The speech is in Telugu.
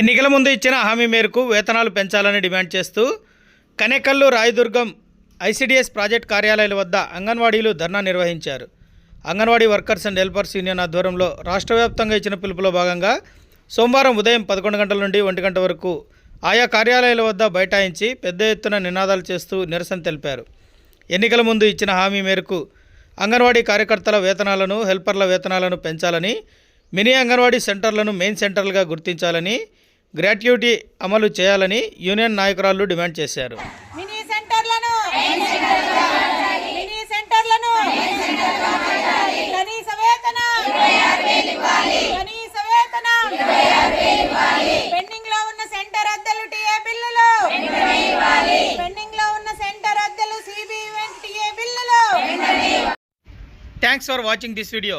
ఎన్నికల ముందు ఇచ్చిన హామీ మేరకు వేతనాలు పెంచాలని డిమాండ్ చేస్తూ కనేకల్లు రాయదుర్గం ఐసిడిఎస్ ప్రాజెక్ట్ కార్యాలయాల వద్ద అంగన్వాడీలు ధర్నా నిర్వహించారు. Anganwadi workers and helpers union ఆధ్వర్యంలో రాష్ట్ర వ్యాప్తంగా ఇచ్చిన పిలుపులో భాగంగా సోమవారం ఉదయం పదకొండు గంటల నుండి ఒంటి గంట వరకు ఆయా కార్యాలయాల వద్ద బైఠాయించి పెద్ద ఎత్తున నినాదాలు చేస్తూ నిరసన తెలిపారు. ఎన్నికల ముందు ఇచ్చిన హామీ మేరకు అంగన్వాడీ కార్యకర్తల వేతనాలను హెల్పర్ల వేతనాలను పెంచాలని మినీ అంగన్వాడీ సెంటర్లను మెయిన్ సెంటర్లుగా గుర్తించాలని గ్రాట్యుటీ అమలు చేయాలని యూనియన్ నాయకురాలు డిమాండ్ చేశారు. Thanks for watching this video